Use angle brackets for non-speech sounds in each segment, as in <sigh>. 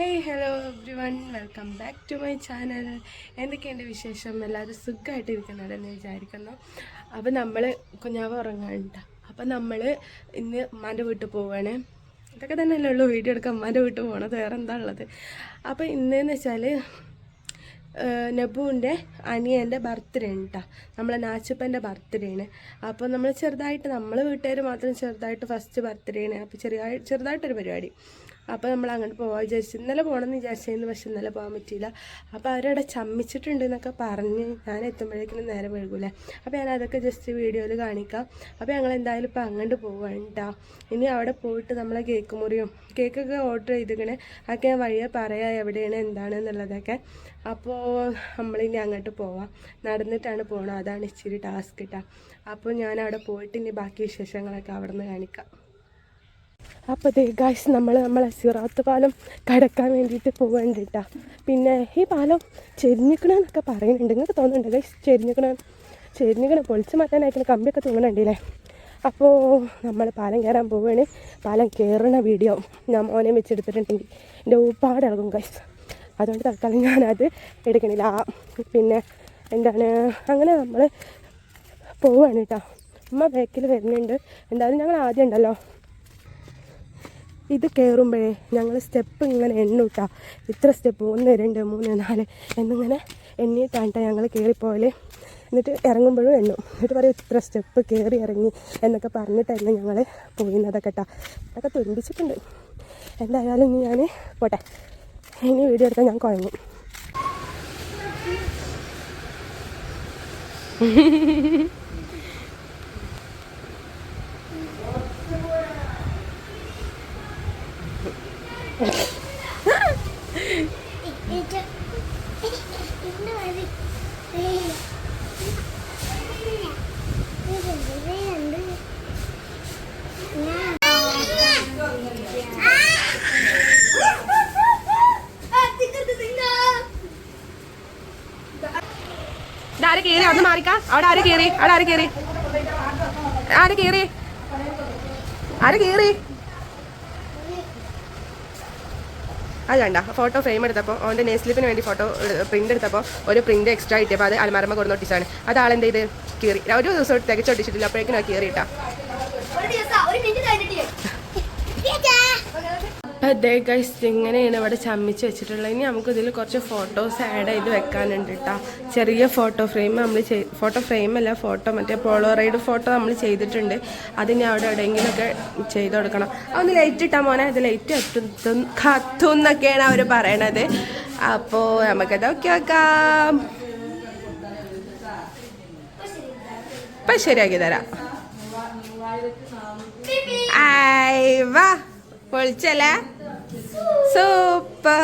Hey hello everyone welcome back to my channel എന്തൊക്കെയുണ്ട് വിശേഷം? എല്ലാവരും സുഖമായിട്ട് ഇരിക്കുന്നുണ്ടെന്ന് വിചാരിക്കുന്നു. അപ്പോൾ നമ്മൾ കുഞ്ഞാവ് ഉറങ്ങാനുണ്ട്. അപ്പോൾ നമ്മൾ ഇന്ന് ഉമ്മാന്റെ വീട്ടിൽ പോവുകയാണ് ഇതൊക്കെ തന്നെയല്ലേ ഉള്ളൂ. വീഡിയോ എടുക്കാൻ ഉമ്മാന്റെ വീട്ടിൽ പോകണത് വേറെ എന്താ ഉള്ളത്? അപ്പോൾ ഇന്നെന്ന് വെച്ചാൽ നബുവിന്റെ അനിയന്റെ ബർത്ത്ഡേ കേട്ടോ നമ്മളെ നാച്ചപ്പന്റെ ബർത്ത്ഡേ ആണ്. അപ്പോൾ നമ്മൾ ചെറുതായിട്ട് നമ്മൾ വീട്ടുകാർ മാത്രം ചെറുതായിട്ട് ഫസ്റ്റ് ബർത്ത്ഡേ ആണ്. അപ്പോൾ ചെറിയ ചെറുതായിട്ടൊരു പരിപാടി. അപ്പോൾ നമ്മൾ അങ്ങോട്ട് പോകാൻ വിചാരിച്ചു. ഇന്നലെ പോകണമെന്ന് വിചാരിച്ചിരുന്നു പക്ഷെ ഇന്നലെ പോകാൻ പറ്റിയില്ല. അപ്പോൾ അവരവിടെ ചമ്മിച്ചിട്ടുണ്ട് എന്നൊക്കെ പറഞ്ഞ് ഞാൻ എത്തുമ്പോഴേക്കും നേരെ വൈകൂലേ. അപ്പോൾ ഞാൻ അതൊക്കെ ജസ്റ്റ് വീഡിയോയിൽ കാണിക്കാം. അപ്പോൾ ഞങ്ങൾ എന്തായാലും ഇപ്പോൾ അങ്ങോട്ട് പോകണ്ട ഇനി അവിടെ പോയിട്ട് നമ്മളെ കേക്ക് മുറിയും കേക്കൊക്കെ ഓർഡർ ചെയ്തിക്കണേ. അതൊക്കെ ഞാൻ വഴിയെ പറയാം എവിടെയാണ് എന്താണ് എന്നുള്ളതൊക്കെ. അപ്പോൾ നമ്മളിനി അങ്ങോട്ട് പോവാം. നടന്നിട്ടാണ് പോകണം അതാണ് ഇച്ചിരി ടാസ്ക് കിട്ടുക അപ്പോൾ ഞാൻ അവിടെ പോയിട്ട് ഇനി ബാക്കി വിശേഷങ്ങളൊക്കെ അവിടെ നിന്ന് കാണിക്കാം. അപ്പോൾ ദേ ഗായ്സ് നമ്മൾ നമ്മളെ സിറാത്ത് പാലം കടക്കാൻ വേണ്ടിയിട്ട് പോകണ്ടിട്ടാ പിന്നെ ഈ പാലം ചെരിഞ്ഞിക്കണമെന്നൊക്കെ പറയുന്നുണ്ട്. നിങ്ങൾക്ക് തോന്നുന്നുണ്ട് ഗൈസ് ചെരിഞ്ഞിക്കണം ചെരിഞ്ഞിക്കണം പൊളിച്ച് മാറ്റാനായിട്ട് കമ്പിയൊക്കെ തോന്നുന്നുണ്ടല്ലേ? അപ്പോൾ നമ്മൾ പാലം കയറാൻ പോവുകയാണ് പാലം കയറുന്ന വീഡിയോ ഞാൻ മോനെ വെച്ചെടുത്തിട്ടുണ്ടെങ്കിൽ എന്റെ ഒരുപാട് ഇളകും ഗൈസ് അതുകൊണ്ട് തൽക്കാലം ഞാനത് എടുക്കണില്ല. പിന്നെ എന്താണ് അങ്ങനെ നമ്മൾ പോവുകയാണ് കേട്ടോ അമ്മ ബാക്കിൽ വരുന്നുണ്ട്. എന്തായാലും ഞങ്ങൾ ആദ്യം ഉണ്ടല്ലോ. ഇത് കയറുമ്പോഴേ ഞങ്ങൾ സ്റ്റെപ്പ് ഇങ്ങനെ എണ്ണൂട്ടാ. ഇത്ര സ്റ്റെപ്പ് ഒന്ന് രണ്ട് മൂന്ന് നാല് എന്നിങ്ങനെ എണ്ണിയിട്ടാണ് ഞങ്ങൾ കയറിപ്പോയാൽ എന്നിട്ട് ഇറങ്ങുമ്പോഴും എണ്ണും. എന്നിട്ട് പറയും ഇത്ര സ്റ്റെപ്പ് കയറി ഇറങ്ങി എന്നൊക്കെ പറഞ്ഞിട്ടായിരുന്നു ഞങ്ങൾ പോയിരുന്നതൊക്കെ കേട്ടോ അതൊക്കെ തുരുമ്പിച്ചിട്ടുണ്ട്. എന്തായാലും ഇനി ഞാൻ പോട്ടെ. ഇനി വീഡിയോ എടുത്താൽ ഞാൻ കുഴങ്ങും. <laughs> ആര് കയറി അവിടെ മാറിക്ക. അവിടെ ആര് കയറി അവിടെ ആര് കയറി ആര് കയറി ആര് കയറി അത് കണ്ട. ഫോട്ടോ ഫ്രെയിം എടുത്തപ്പോൾ അവന്റെ നെയ് സ്ലിപ്പിന് വേണ്ടി ഫോട്ടോ പ്രിന്റ് എടുത്തപ്പോൾ ഒരു പ്രിന്റ് എക്സ്ട്രാ കിട്ടിയപ്പോൾ അത് അലമാരമ്മ കൊടുത്ത് ഒട്ടിച്ചാണ് അത് ആളെന്ത് ചെയ്ത്? കീറി. ഒരു ദിവസം തികച്ചൊട്ടിച്ചിട്ടില്ല അപ്പോഴേക്കും ആ കീറിയിട്ടാ. <laughs> അതെ ഗൈസ് ഇങ്ങനെയാണ് ഇവിടെ ചമ്മിച്ച് വെച്ചിട്ടുള്ളത്. ഇനി നമുക്ക് ഇതിൽ കുറച്ച് ഫോട്ടോസ് ആഡ് ചെയ്ത് വെക്കാനുണ്ട് കേട്ടോ ചെറിയ ഫോട്ടോ ഫ്രെയിം നമ്മൾ ഫോട്ടോ ഫ്രെയിം അല്ല ഫോട്ടോ മറ്റേ പോളോറൈഡ് ഫോട്ടോ നമ്മൾ ചെയ്തിട്ടുണ്ട്. അതിനെ അവിടെ എവിടെയെങ്കിലുമൊക്കെ ചെയ്ത് കൊടുക്കണം. അതൊന്ന് ലൈറ്റ് ഇട്ടാൽ മോനെ അത് ലൈറ്റ് കത്തും കത്തും എന്നൊക്കെയാണ് അവർ പറയണത്. അപ്പോൾ നമുക്കത് ഓക്കെ വെക്കാം. ഇപ്പം ശരിയാക്കി തരാം. വാ. പൊളിച്ചല്ലേ? സൂപ്പർ.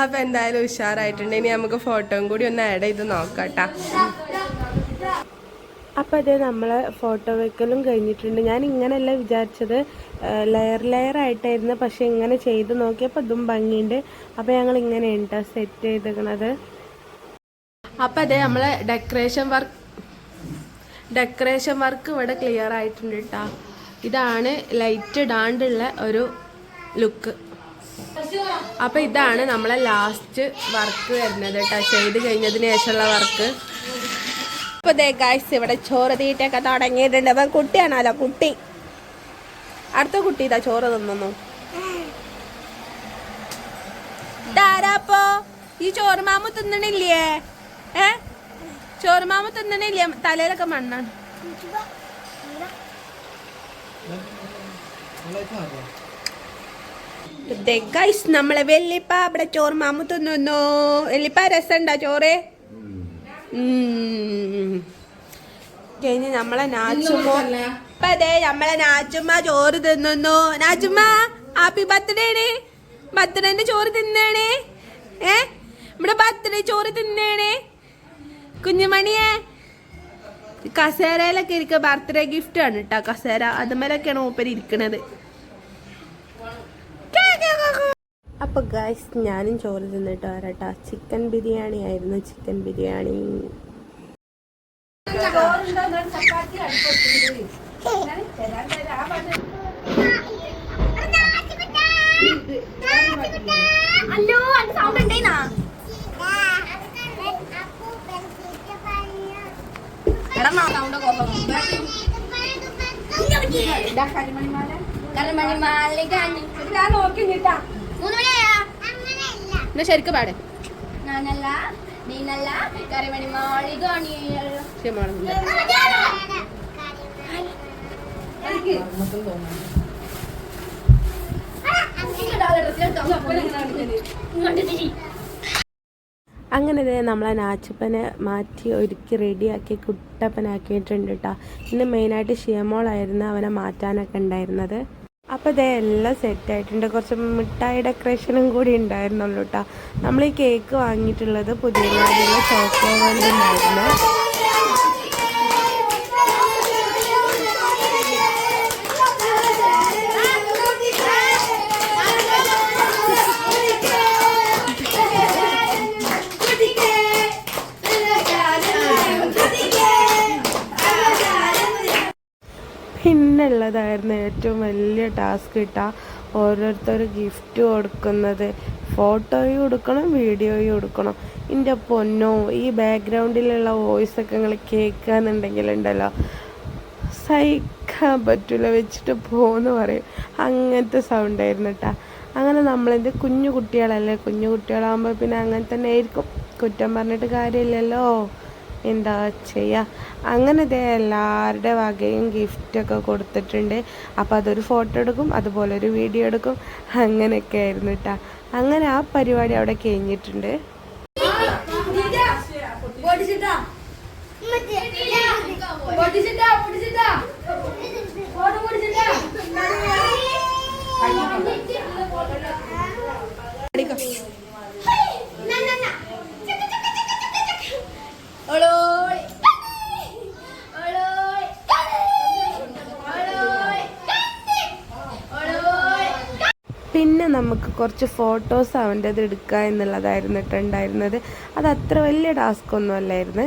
അപ്പൊ എന്തായാലും ഉഷാറായിട്ടുണ്ട്. ഇനി നമുക്ക് ഫോട്ടോയും കൂടി ഒന്ന് ആഡ് ചെയ്ത് നോക്കട്ടാ. അപ്പൊ അതെ നമ്മൾ ഫോട്ടോ വെക്കലും കഴിഞ്ഞിട്ടുണ്ട്. ഞാൻ ഇങ്ങനെയല്ല വിചാരിച്ചത്. ലെയർ ലെയർ ആയിട്ടായിരുന്നു. പക്ഷെ ഇങ്ങനെ ചെയ്ത് നോക്കിയപ്പോൾ ഇതും ഭംഗിയുണ്ട്. അപ്പൊ ഞങ്ങൾ ഇങ്ങനെയാണ് കേട്ടോ സെറ്റ് ചെയ്തേക്കണത്. അപ്പൊ അതെ നമ്മൾ ഡെക്കറേഷൻ വർക്ക് ഡെക്കറേഷൻ വർക്ക് ഇവിടെ ക്ലിയർ ആയിട്ടുണ്ട് കേട്ടോ ഇതാണ് ലൈറ്റ് ഇടാണ്ടുള്ള ഒരു ലുക്ക് അപ്പൊ ഇതാണ് നമ്മളെ ലാസ്റ്റ് വർക്ക് വരുന്നത് കേട്ടോ ചെയ്ത് കഴിഞ്ഞതിന് ശേഷമുള്ള വർക്ക് ഇപ്പൊ ദേ ഗായ്സ് ഇവിടെ ചോറ് തീറ്റയൊക്കെ തുടങ്ങിയിട്ടുണ്ട്. അപ്പൊ കുട്ടിയാണല്ലോ കുട്ടി. അടുത്ത കുട്ടി ഇതാ ചോറ് തിന്നു ഇതാരാപ്പോ ഈ ചോറ് മാമു തിന്നണില്ലേ? ഏ? മാമു തിന്നണില്ലേ? തലയിലൊക്കെ മണ്ണാണ്. ഗൈസ് നമ്മളെ വെല്ലിപ്പ അവിടെ ചോറ് മാമു തിന്നുന്നു. വെല്ലിപ്പ രസമുണ്ടോ ചോറ്. കഴിഞ്ഞ് നമ്മളെ നാച്ചുമ്മ ഇപ്പൊ അതെ നമ്മളെ നാച്ചുമ്മ ചോറ് തിന്നുന്നു. നാച്ചുമ്മ ഹാപ്പി ബർത്ത്ഡേ ബർത്ത്ഡേന്റെ ചോറ് തിന്നേണേ. ഏ? നമ്മുടെ ബർത്ത്ഡേ ചോറ് തിന്നേണേ. കുഞ്ഞുമണിയെ. കസേരയിലൊക്കെ ഇരിക്കുക ബർത്ത്ഡേ ഗിഫ്റ്റ് ആണ് കേട്ടോ കസേര അതുമേലൊക്കെയാണ് മൂപ്പര് ഇരിക്കണത്. അപ്പൊ ഗൈസ് ഞാനും ചോറ് തിന്നിട്ട് വരട്ടാ ചിക്കൻ ബിരിയാണി ആയിരുന്നു. ചിക്കൻ ബിരിയാണി. അല്ലോ? എന്നാ ശരിക്കും പാടെ. ഞാനല്ല അങ്ങനെ ദേ നമ്മളെ നാച്ചപ്പനെ മാറ്റി ഒരുക്കി റെഡിയാക്കി കുട്ടപ്പനാക്കിയിട്ടുണ്ട് കേട്ടോ ഇന്ന് മെയിനായിട്ട് ഷിയമോളായിരുന്നു അവനെ മാറ്റാനൊക്കെ ഉണ്ടായിരുന്നത്. അപ്പോൾ ഇതേ എല്ലാം സെറ്റായിട്ടുണ്ട് കുറച്ച് മിഠായി ഡെക്കറേഷനും കൂടി ഉണ്ടായിരുന്നുള്ളൂ കേട്ടോ നമ്മൾ ഈ കേക്ക് വാങ്ങിയിട്ടുള്ളത് പുതിയ ചോക്കോ വേണ്ടിണ്ടായിരുന്നു പിന്നുള്ളതായിരുന്നു ഏറ്റവും വലിയ ടാസ്ക് കിട്ടുക ഓരോരുത്തർ ഗിഫ്റ്റ് കൊടുക്കുന്നത്. ഫോട്ടോയും കൊടുക്കണം വീഡിയോയും കൊടുക്കണം. എന്റെ പൊന്നോ ഈ ബാക്ക്ഗ്രൗണ്ടിലുള്ള വോയിസ് ഒക്കെ നിങ്ങൾ കേൾക്കാന്നുണ്ടെങ്കിലുണ്ടല്ലോ. സഹിക്കാൻ പറ്റില്ല വെച്ചിട്ട് പോന്ന് പറയും. അങ്ങനത്തെ സൗണ്ട് ആയിരുന്നു കേട്ടോ അങ്ങനെ നമ്മളെന്ത് കുഞ്ഞു കുട്ടികളല്ലേ കുഞ്ഞു കുട്ടികളാകുമ്പോൾ പിന്നെ അങ്ങനെ തന്നെ ആയിരിക്കും. കുറ്റം പറഞ്ഞിട്ട് കാര്യമില്ലല്ലോ. എന്താ ചെയ്യുക അങ്ങനെ ദേ എല്ലാവരുടെ വകയും ഗിഫ്റ്റൊക്കെ കൊടുത്തിട്ടുണ്ട്. അപ്പോൾ അതൊരു ഫോട്ടോ എടുക്കും അതുപോലെ ഒരു വീഡിയോ എടുക്കും. അങ്ങനെയൊക്കെ ആയിരുന്നു കേട്ടോ അങ്ങനെ ആ പരിപാടി അവിടെ കഴിഞ്ഞിട്ടുണ്ട്. പിന്നെ നമുക്ക് കുറച്ച് ഫോട്ടോസ് അവന്റെത് എടുക്കുക എന്നുള്ളതായിരുന്നു കേട്ടോ ഉണ്ടായിരുന്നത്. അത് അത്ര വലിയ ടാസ്ക് ഒന്നും അല്ലായിരുന്നു.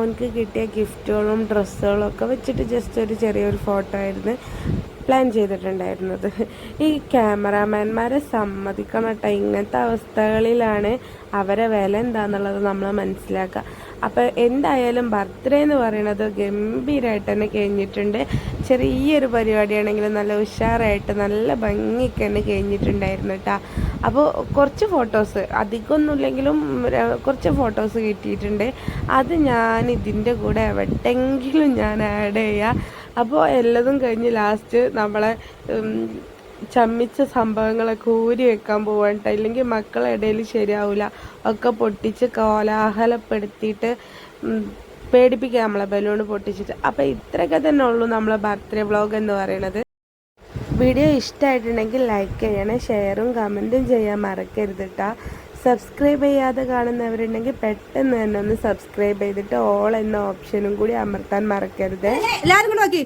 മോൻക്ക് കിട്ടിയ ഗിഫ്റ്റുകളും ഡ്രസ്സുകളും ഒക്കെ വെച്ചിട്ട് ജസ്റ്റ് ഒരു ചെറിയൊരു ഫോട്ടോ ആയിരുന്നു പ്ലാൻ ചെയ്തിട്ടുണ്ടായിരുന്നത്. ഈ ക്യാമറാമാൻമാരെ സമ്മതിക്കണം കേട്ടോ. ഇങ്ങനത്തെ അവസ്ഥകളിലാണ് അവരെ വില എന്താന്നുള്ളത് നമ്മൾ മനസ്സിലാക്കുക. അപ്പോൾ എന്തായാലും ബർത്ത്ഡേ എന്ന് പറയുന്നത് ഗംഭീരമായിട്ട് തന്നെ കഴിഞ്ഞിട്ടുണ്ട്. ചെറിയൊരു പരിപാടിയാണെങ്കിലും നല്ല ഉഷാറായിട്ട് നല്ല ഭംഗിക്ക് തന്നെ കഴിഞ്ഞിട്ടുണ്ടായിരുന്നു കേട്ടോ. അപ്പോൾ കുറച്ച് ഫോട്ടോസ് അധികമൊന്നുമില്ലെങ്കിലും കുറച്ച് ഫോട്ടോസ് കിട്ടിയിട്ടുണ്ട്. അത് ഞാൻ ഇതിന്റെ കൂടെ എവിടെങ്കിലും ഞാൻ ആഡ് ചെയ്യുക അപ്പോൾ എല്ലതും കഴിഞ്ഞ് ലാസ്റ്റ് നമ്മളെ ചമ്മിച്ച സംഭവങ്ങളൊക്കെ ഊരി വെക്കാൻ പോവാണ്ട ഇല്ലെങ്കിൽ മക്കളിടയിൽ ശരിയാവില്ല ഒക്കെ പൊട്ടിച്ച് കോലാഹലപ്പെടുത്തിയിട്ട് പേടിപ്പിക്കുക നമ്മളെ ബലൂൺ പൊട്ടിച്ചിട്ട്. അപ്പോൾ ഇത്രയൊക്കെ തന്നെ ഉള്ളൂ നമ്മളെ ബർത്ത്ഡേ വ്ളോഗ് എന്ന് പറയുന്നത്. വീഡിയോ ഇഷ്ടമായിട്ടുണ്ടെങ്കിൽ ലൈക്ക് ചെയ്യണേ ഷെയറും കമന്റും ചെയ്യാൻ മറക്കരുത് കേട്ടോ സബ്സ്ക്രൈബ് ചെയ്യാതെ കാണുന്നവരുണ്ടെങ്കിൽ പെട്ടെന്ന് തന്നെ ഒന്ന് സബ്സ്ക്രൈബ് ചെയ്തിട്ട് ഓൾ എന്ന ഓപ്ഷനും കൂടി അമർത്താൻ മറക്കരുത്. എല്ലാവരും കൂടി നോക്കി.